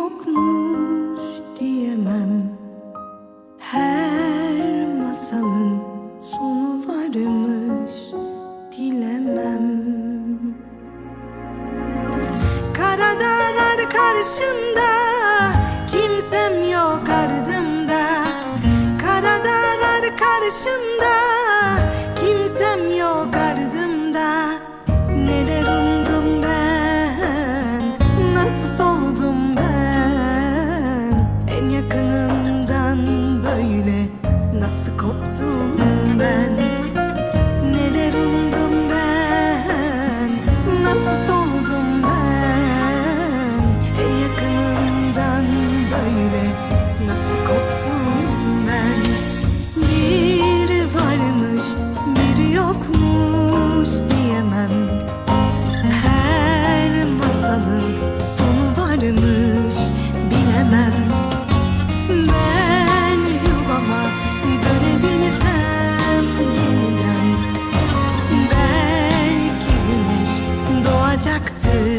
yokmuş diyemem. Her masalın sonu varmış bilemem Karadağlar karşımda kimsem yok ardımda. Karadağlar karşımda yakınımdan böyle Nasıl koptum ben? Neler umdum ben? Nasıl oldum ben? En yakınımdan böyle To.